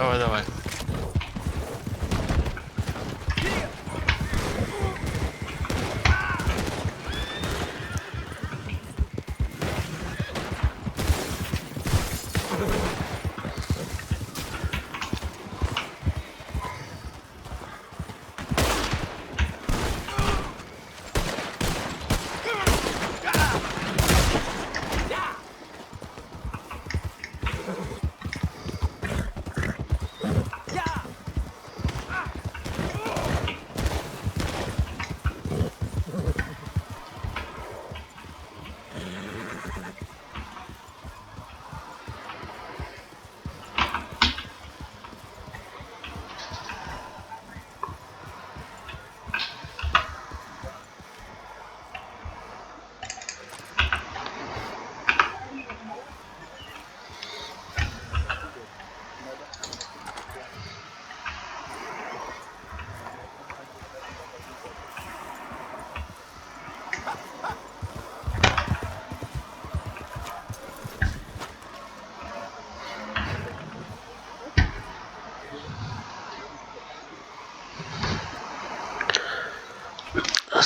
Давай, давай.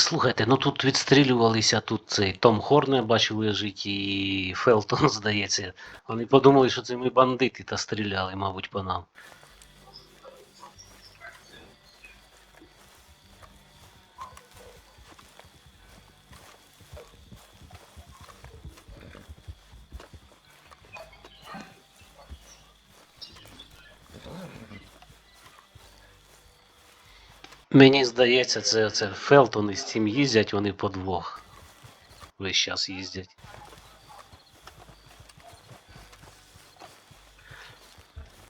Слухайте, ну тут відстрілювалися, тут цей Том Хорне, бачив, лежить, і Фелтон, здається. Вони подумали, що це ми бандити та стріляли, мабуть, по нам. Мені здається, це, це Фелтони з цим їздять, вони по двох. Весь час їздять.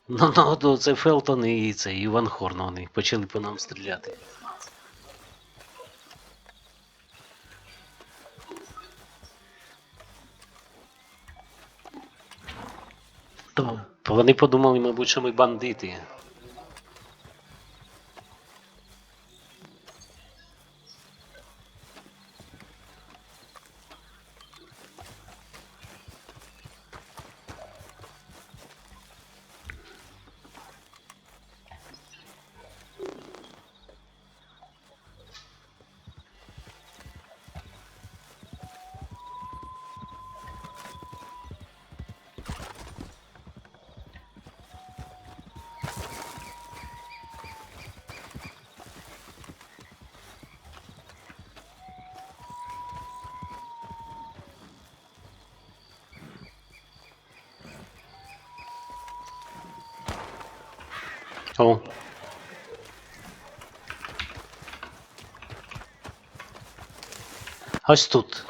Ну, ну, це Фелтон і це Іван Хорн, вони почали по нам стріляти. То вони подумали, мабуть, що ми бандити. О. Ось тут.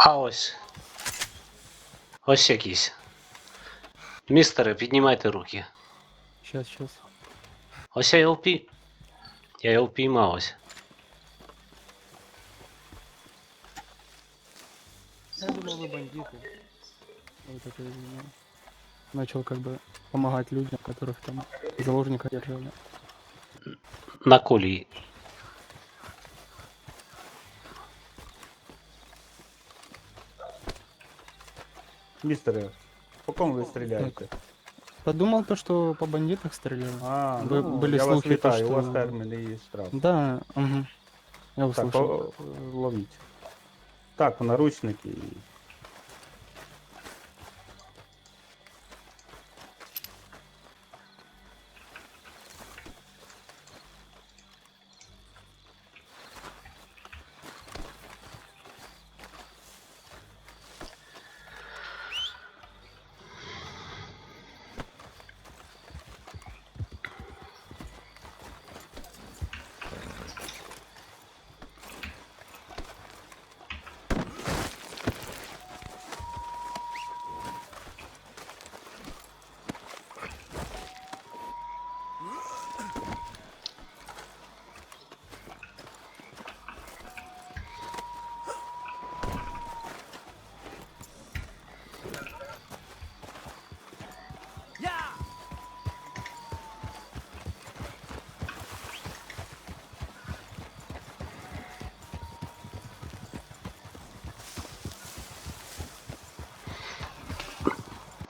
А ось. Ось якийсь. Містере, піднімайте руки. Сейчас, сейчас. Ось я його впі... Я його впіймав ось. Я думал, вы бандиты. Вот это извиняюсь. Начал как бы помогать людям, которых там заложника держали. На колії. Містере, по кому вы стреляете? Подумал то, что по бандитах стреляли. А, Б- ну, были я вас слухи, то, вітаю, у вас термін і штраф. Да, угу. Я Так, услышал. по- ловіть. Так, наручники. і-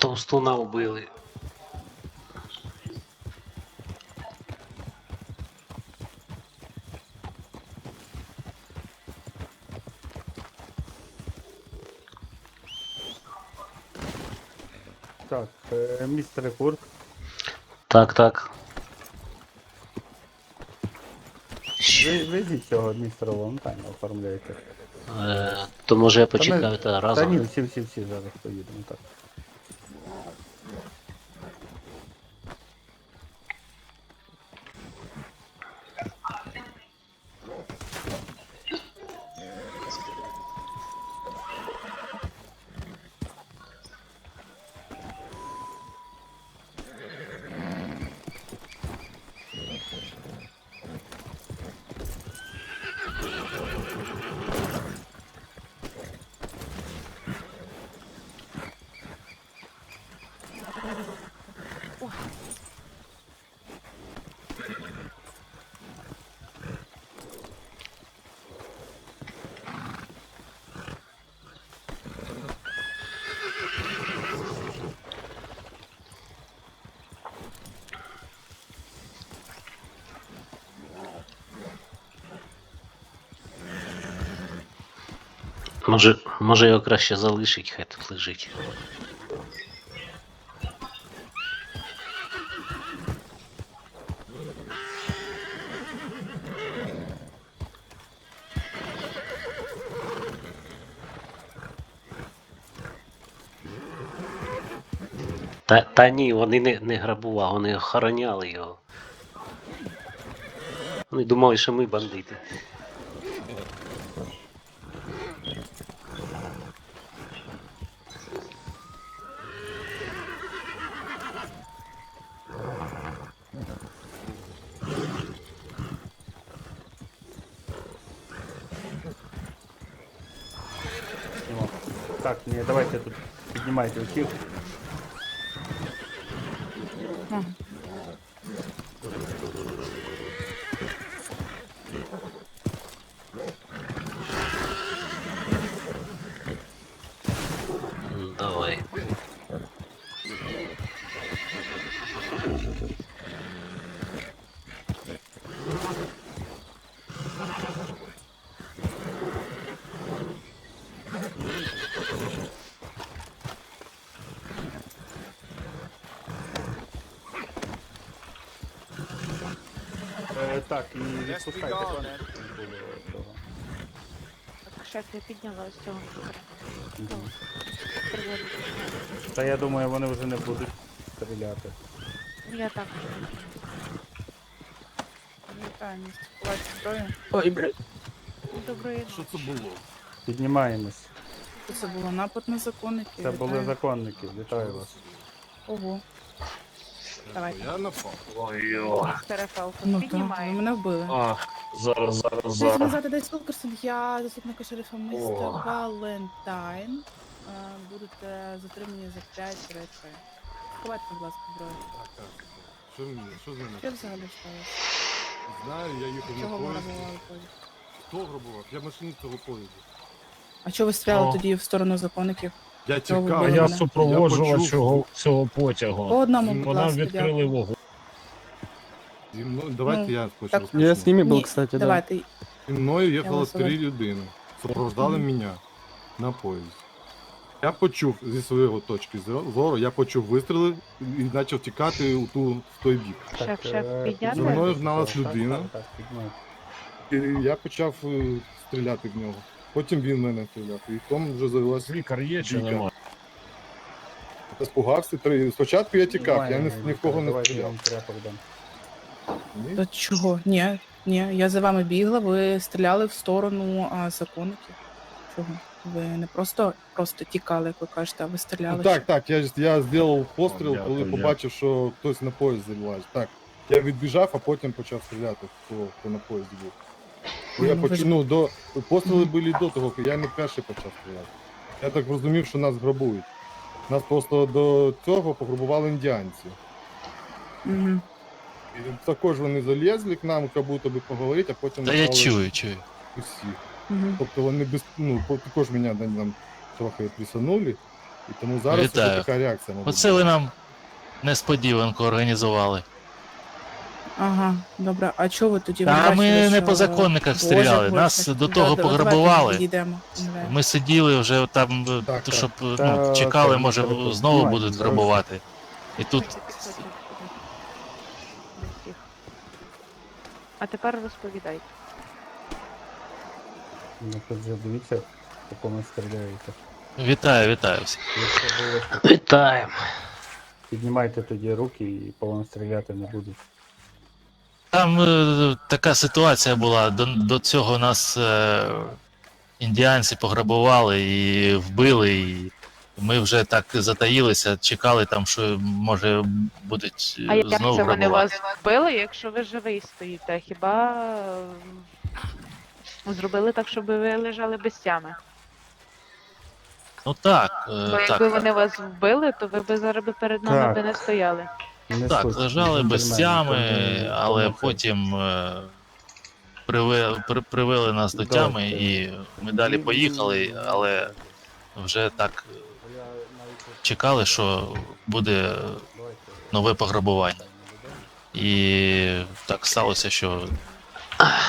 Товстуна вбили. Так, е, містере Курт. Так, так. Ви везіть цього містера Валентайна, оформляйте. Е, то може я почекаю та Та разом. ні, всі, всі, всі зараз поїдемо, так. Може, може його краще залишить, хай тут лежить. Та, та ні, вони не, не грабували, вони охороняли його. Вони думали, що ми бандити. Так, не, давайте тут піднімайте усіх. М, Давай. Е, так, і відпускайте пане. Шеф, я підняла з цього приводу. Та я думаю, вони вже не будуть стріляти. Я так. Вітаю, місце платі зброї. Ой, блядь. Доброї Що це було? Піднімаємось. Це було напад на законники. Це були Вітаю. законники. Вітаю вас. Ого. Давай. Я напав. містера Фелтон. Ну так, ви мене вбили. А, зараз, зараз, Десь зараз. назад десь Волкерсон, я заступника шерифа міста Валентайн. Е, Будете затримані за 5 речей. Ховайте, будь ласка, зброю. Так, так. Що мені? Що з мене? Що взагалі сталося? Знаю, я їхав на Чого ви поїзді. грабували поїзд? Хто грабував? Я машиніст цього поїзду. А чого ви стріляли О. тоді в сторону законників? Я тікав. я супроводжував Я почув. цього, цього По потягу. одному, будь По нам ласка, відкрили вогонь. Зі мною, давайте Ну, я спочатку так. розпочну. Я с ними был, Ні, кстати, да. Давайте. Зі мною їхало три людини. Супроводжали Мгм. мене на поїзді. Я почув зі своєї точки зро- зору, я почув вистріли і почав тікати у ту в той бік. Шеф, шеф, е, підняти? За мною гналась людина. так, так, підняти. І я почав е, стріляти в нього. Потім він мене стріляв. І потім вже завелася. Лікар є чи Бійка. немає? Я спугався. Три. Спочатку я тікав, я ні, в кого не я стріляв. вам тряпок дам. Ні? До чого? Ні, ні, я за вами бігла, ви стріляли в сторону а, законників. Чого? Ви не просто просто тікали, як ви кажете, а ви стріляли. Ну, так, так, я, ж- я зробив постріл, О, дякую, коли дякую. побачив, що хтось на поїзд залазить. Так. Я відбіжав, а потім почав стріляти того, хто на поїзді був. Бо я Ну, ви ж- ну, до... Постріли були до того, я не перший почав стріляти. Я так розумів, що нас грабують. Нас просто до цього пограбували індіанці. Угу. І також вони залізли к нам, як будто би поговорити, а потім Та я напали чую, чую. усіх. Угу. Тобто вони без... ну, по- також мене на- нам трохи присунули. І тому зараз Вітаю. це така реакція. мабуть, Оце ви нам несподіванку організували. Ага, добре. А чого ви тоді Та бачили, ми не що- по законниках Боже, стріляли, Боже, нас так, до да, того да, пограбували. підійдемо. Да. Ми сиділи вже там, е, Так, так. щоб е, Та, ну, чекали, так, може так. знову Знімайте, будуть грабувати. І тут. А тепер розповідайте. Ну, тут же дивіться, по кому стріляєте. вітаю, вітаю всіх. Якщо було, що Вітаємо. піднімайте тоді руки і по вам стріляти не будуть. Там е, така ситуація була. До, до цього нас е, індіанці пограбували і вбили, і ми вже так затаїлися, чекали там, що може будуть е, А як знову це вони грабувати. вас вбили, якщо ви живий стоїте? Хіба зробили так, щоб ви лежали без тями? Ну так, е, Бо так. якби вони вас вбили, то ви б зараз би перед нами Так. би не стояли. Не Так, слухайте, лежали без тями, але потім е, привели, при, привели нас до тями, і ми далі поїхали, але вже так чекали, що буде нове пограбування. І так сталося, що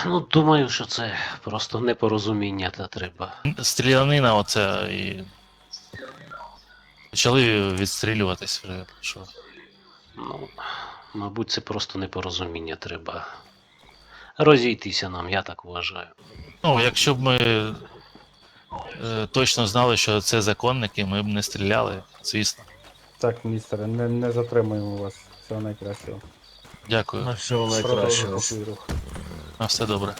Ну, думаю, що це просто непорозуміння та треба. стрілянина оце і почали відстрілюватись вже. Що. Ну, мабуть, це просто непорозуміння треба. Розійтися нам, я так вважаю. Ну, якщо б ми е, точно знали, що це законники, ми б не стріляли, звісно. Так, містере, не, не затримуємо вас. Всього найкращого. Дякую. На всього Продовжуйте найкращого. свій рух. На все добре.